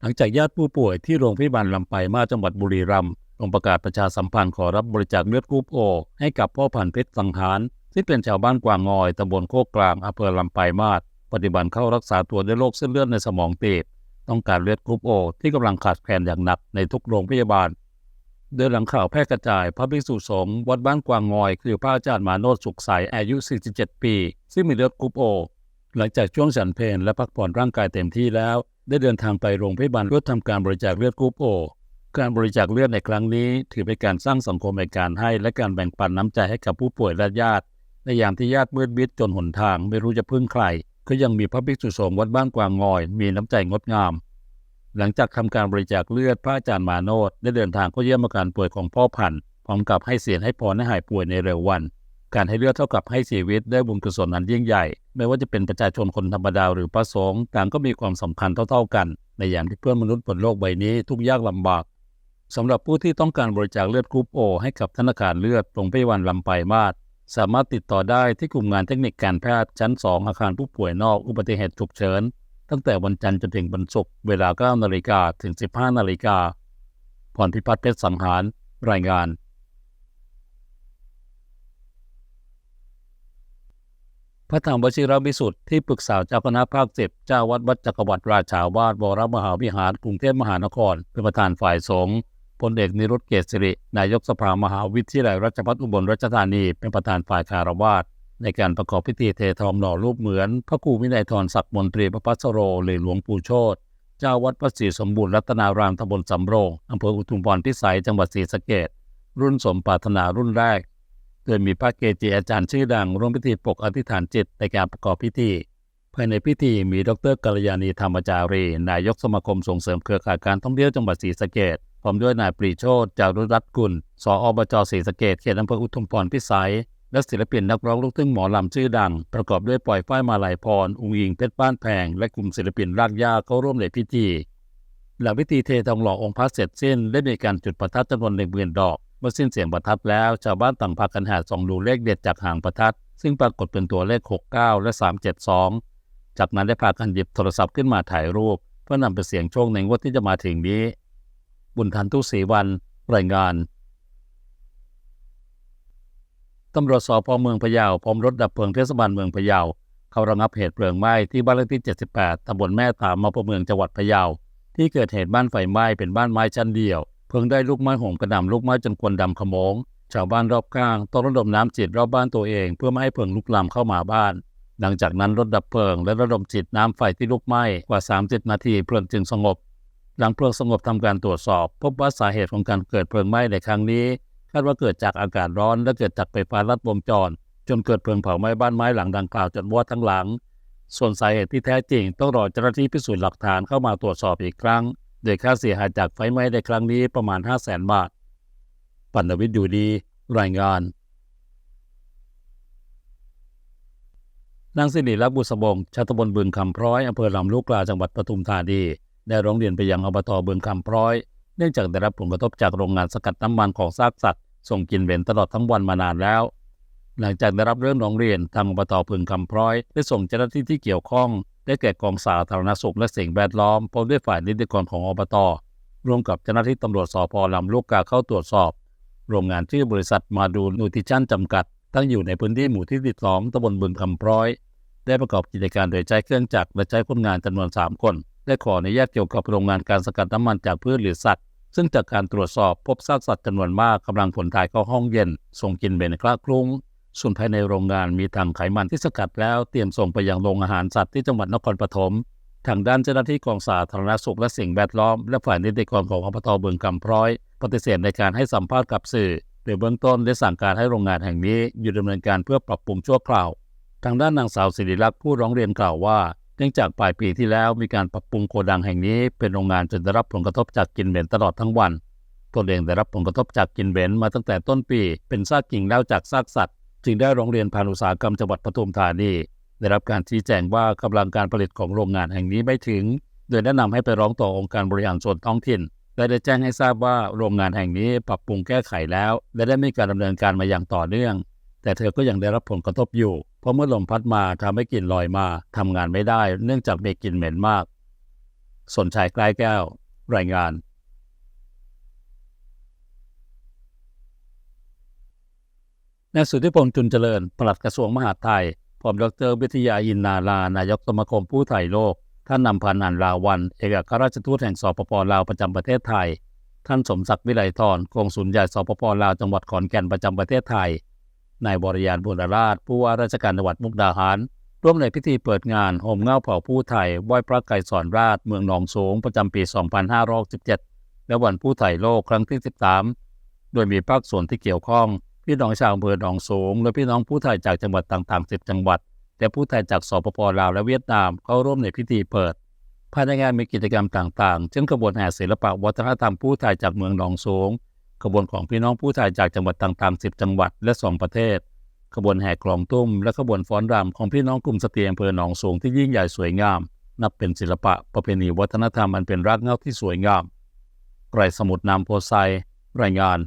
หลังจากญาติผู้ป่วยที่โรงพยาบาลลำไปมาจังหวัดบุรีรัมย์ลงประกาศประชาสัมพันธ์ขอรับบริจาคเลือดกรุ๊ปโอให้กับพ่อพันธุ์เพชรสังหาร ซึ่งเป็นชาวบ้านกวางงอยตำบลโคกกลางอำเภอลำไปมาศปฏิบัติเข้ารักษาตัวด้วยโรคเส้นเลือดในสมองตีบต้องการเลือดกรุ๊ปโอที่กำลังขาดแคลนอย่างหนักในทุกโรงพยาบาลโดยหลังข่าวแพร่กระจายพระภิกษุสงฆ์วัดบ้านกวางงอย คือพระอาจารย์มาโนดสุขใสอายุ 47 ปี ซึ่งมีเลือดกรุ๊ปโอ หลังจากช่วงฉันเพลและพักผ่อนร่างกายเต็มที่แล้ว ได้เดินทางไปโรงพยาบาลเพื่อทำการบริจาคเลือดกรุ๊ปโอ การบริจาคเลือดในครั้งนี้ ถือเป็นการสร้างสังคมในการให้ และการแบ่งปันน้ำใจให้กับผู้ป่วยและญาติ ในยามที่ญาติมืดมิดจนหนทางไม่รู้จะพึ่งใคร ก็ยังมีพระภิกษุสงฆ์วัดบ้านกวางงอย มีน้ำใจงดงาม หลังจากทำการบริจาคเลือดพระอาจารย์มาโนดได้เดินทางเข้าเยี่ยมอาการป่วยของพ่อพันธุ์พร้อมกับให้เสียงให้พรให้หายป่วยในเร็ววัน การให้เลือดเท่ากับให้ชีวิตได้บุญกุศลอันยิ่งใหญ่ ไม่ว่าจะเป็นประชาชนคนธรรมดาหรือพระสงฆ์ต่างก็มีความสำคัญเท่าๆกัน ในยามที่เพื่อนมนุษย์บนโลกใบนี้ทุกยากลำบากสำหรับผู้ที่ต้องการบริจาคเลือดกรุ๊ปโอให้กับธนาคารเลือดโรงพยาบาลลำไปายมาศสามารถติดต่อได้ที่กลุ่มงานเทคนิคการแพทย์ชั้น 2 อาคารผู้ป่วยนอกอุบัติเหตุฉุกเฉิน ตั้งแต่วันจันทร์จนถึงวันศุกร์เวลา9นาฬิกาถึง 15นาฬิกาพรพิพัฒน์เพชรสังหาร รายงาน พระธรรมวชิรวิสุทธิ์ที่ปรึกษาเจ้าคณะภาคสิบเจ้าวัดวัดจักรวรรดิราชาวาสวรมหาวิหารกรุงเทพมหานคร เป็นประธานฝ่ายสงฆ์พลเอกนิรุตเกษสิริ นายกสภามหาวิทยาลัยราชภัฏอุบลราชธานี เป็นประธานฝ่ายคารวาสในการประกอบพิธีเททองหล่อรูปเหมือน พระครูวินัยทรศักดิ์มนตรีพระพัสโรหรือหลวงปู่โชตเจ้าวัดพระศรีสมบูรณ์รัตนารามตำบลสำโรงอำเภออุทุมพรพิสัยจังหวัดศรีสะเกษรุ่นสมปรารถนารุ่นแรก โดยมีพระเกจิอาจารย์ชื่อดังร่วมพิธีปกอธิษฐานจิตในการประกอบพิธี ภายในพิธีมีดรกัลยาณีธรรมจารี นายกสมาคมส่งเสริมเครือข่ายการท่องเที่ยวจังหวัดศรีสะเกษพร้อมด้วยนายปรีโชตจารุรัตน์กุล สออบจศรีสะเกษเขตอำเภออุทุมพรพิสัย และศิลปินนักร้องลูกทุ่งหมอลำชื่อดัง ประกอบด้วยปล่อยฝ้ายมาลายพร อุ้งยิงเพชรบ้านแพง และกลุ่มศิลปินรากหญ้าเข้าร่วมในพิธี หลังพิธีเททองหล่อองค์พระเสร็จสิ้นได้มีการจุดประทัดจำนวนหนึ่งหมื่นดอก เมื่อสิ้นเสียงประทัดแล้ว ชาวบ้านต่างพากันหาส่องดูเลขเด็ดจากหางประทัด ซึ่งปรากฏเป็นตัวเลข 69 และ 372 จากนั้นได้พากันหยิบโทรศัพท์ขึ้นมาถ่ายรูป เพื่อนำไปเสียงโชคในงวดที่จะมาถึงนี้ บุญทันทุศรีวัน รายงานตำรวจสพเมืองพะเยาพร้อมรถดับเพลิงเทศบาลเมืองพะเยาเข้าระงับเหตุเพลิงไหม้ที่บ้านเลขที่ 78ตำบลแม่ตามอำเภอเมืองจังหวัดพะเยาที่เกิดเหตุบ้านไฟไหม้เป็นบ้านไม้ชั้นเดียว เพลิงได้ลุกไม้โหมกระหน่ำลุกไม้จนควันดำขโมง ชาวบ้านรอบข้างต้องระดมน้ำฉีดรอบบ้านตัวเอง เพื่อไม่ให้เพลิงลุกลามเข้ามาบ้าน หลังจากนั้นรถดับเพลิงและระดมฉีดน้ำไฟที่ลุกไหม้กว่า 30 นาทีเพลิงจึงสงบ หลังเพลิงสงบทำการตรวจสอบ พบว่าสาเหตุของการเกิดเพลิงไหม้ในครั้งนี้คาดว่าเกิดจากอากาศร้อนและเกิดจากไฟฟ้าลัดวงจร จนเกิดเพลิงเผาไหม้บ้านไม้หลังดังกล่าวจนวอดทั้งหลัง ส่วนสาเหตุที่แท้จริงต้องรอเจ้าหน้าที่พิสูจน์หลักฐานเข้ามาตรวจสอบอีกครั้ง โดยค่าเสียหายจากไฟไหม้ในครั้งนี้ประมาณ 5 0 0แสนบาท ปัณวิทย์อยู่ดี รายงาน นางสิริรักบุษบงชาตบลบึงคำพร้อยอำเภอลำลูกกาจังหวัดปทุมธานี ได้ร้องเรียนไปยังอบตบึงคำพร้อย เนื่องจากได้รับผลกระทบจากโรงงานสกัดน้ำมันของซากสัตว์ ส่งกลินเหม็นตลอดทั้งวันมานานแล้ว หลังจากได้รับเรื่องร้องเรียนทางอบตพึงคำพร้อย ได้ส่งเจ้าหน้าที่ที่เกี่ยวข้อง ได้แก่กองสาธารณสุขและสิ่งแวดล้อมพร้อมด้วยฝ่ายนิติกรของอบตร่วมกับเจ้าหน้าที่ตำรวจสพลำลูกกาเข้าตรวจสอบ โรงงานชื่อบริษัทมาดูนูทิชั่นจำกัด ตั้งอยู่ในพื้นที่หมู่ที่ 12ตำบลบึงคำพร้อย ได้ประกอบกิจการโดยใช้เครื่องจักรและใช้คนงานจำนวน 3 คน ได้ขออนุญาตเกี่ยวกับโรงงานการสกัดน้ำมันจากพืชหรือสัตว์ ซึ่งจากการตรวจสอบพบซากสัตว์จำนวนมากกำลังผลถ่ายเข้าห้องเย็นส่งกลิ่นเหม็นคละคลุ้ง ส่วนภายในโรงงานมีถังไขมันที่สกัดแล้วเตรียมส่งไปยังโรงอาหารสัตว์ที่จังหวัดนครปฐมทางด้านเจ้าหน้าที่กองสาธารณสุขและสิ่งแวดล้อม และฝ่ายนิติกรของอบตเบืองกำพร้อย ปฏิเสธในการให้สัมภาษณ์กับสื่อโดยเบื้องต้นได้สั่งการให้โรงงานแห่งนี้หยุดดำเนินการเพื่อปรับปรุงชั่วคราว ทางด้านนางสาวศิริลักษ์ผู้ร้องเรียนกล่าวว่า เนื่องจากปลายปีที่แล้วมีการปรับปรุงโกดังแห่งนี้เป็นโรงงานจนได้รับผลกระทบจากกลิ่นเหม็นตลอดทั้งวันตนเองได้รับผลกระทบจากกลิ่นเหม็นมาตั้งแต่ต้นปี เป็นซากกิ่งแล้วจากซากสัตว์ จึงได้ร้องเรียนผ่านอุตสาหกรรมจังหวัดปทุมธานีได้รับการชี้แจงว่ากำลังการผลิตของโรงงานแห่งนี้ไม่ถึง โดยแนะนำให้ไปร้องต่อองค์การบริหารส่วนท้องถิ่นและได้แจ้งให้ทราบว่าโรงงานแห่งนี้ปรับปรุงแก้ไขแล้ว และได้มีการดำเนินการมาอย่างต่อเนื่อง แต่เธอก็ยังได้รับผลกระทบอยู่ เพราะเมื่อลมพัดมาทำให้กลิ่นลอยมาทำงานไม่ได้ เนื่องจากมีกลิ่นเหม็นมาก สนชัยใกล้แก้ว รายงาน นายสุทธิพงษ์จุนเจริญ ปลัดกระทรวงมหาดไทย พร้อมดรวิทยาอินนาลานายกสมาคมผู้ถ่ายโลก ท่านนำพานันลาวัน เอกอัครราชทูตแห่งสปปลาวประจำประเทศไทย ท่านสมศักดิ์วิไลธรกองสุลใหญ่สปปลาวจังหวัดขอนแก่นประจำประเทศไทย นายบริยานบุญราช ผู้ว่าราชการจังหวัดมุกดาหาร ร่วมในพิธีเปิดงานโฮมเงาเผ่าผู้ไทยไหว้พระไก่สอนราชเมืองหนองสูงประจำปี 2517และวันผู้ไทยโลกครั้งที่ 13 โดยมีภาคส่วนที่เกี่ยวข้อง พี่น้องชาวอำเภอหนองสูงและพี่น้องผู้ไทยจากจังหวัดต่างๆ10จังหวัดและผู้ไทยจากสปปลาวและเวียดนามเข้าร่วมในพิธีเปิดภายในงานมีกิจกรรมต่างๆ เช่นขบวนแห่ศิลปะวัฒนธรรมผู้ไทยจากเมืองหนองสูงขบวนของพี่น้องผู้ไทยจากจังหวัดต่างๆ10จังหวัดและ2ประเทศ ขบวนแห่กลองตุ้ม และขบวนฟ้อนรำของพี่น้องกลุ่มสตรีอำเภอหนองสูงที่ยิ่งใหญ่สวยงาม นับเป็นศิลปะประเพณีวัฒนธรรมอันเป็นรากเหง้าที่สวยงามไรสมุดนามโพไซรายงาน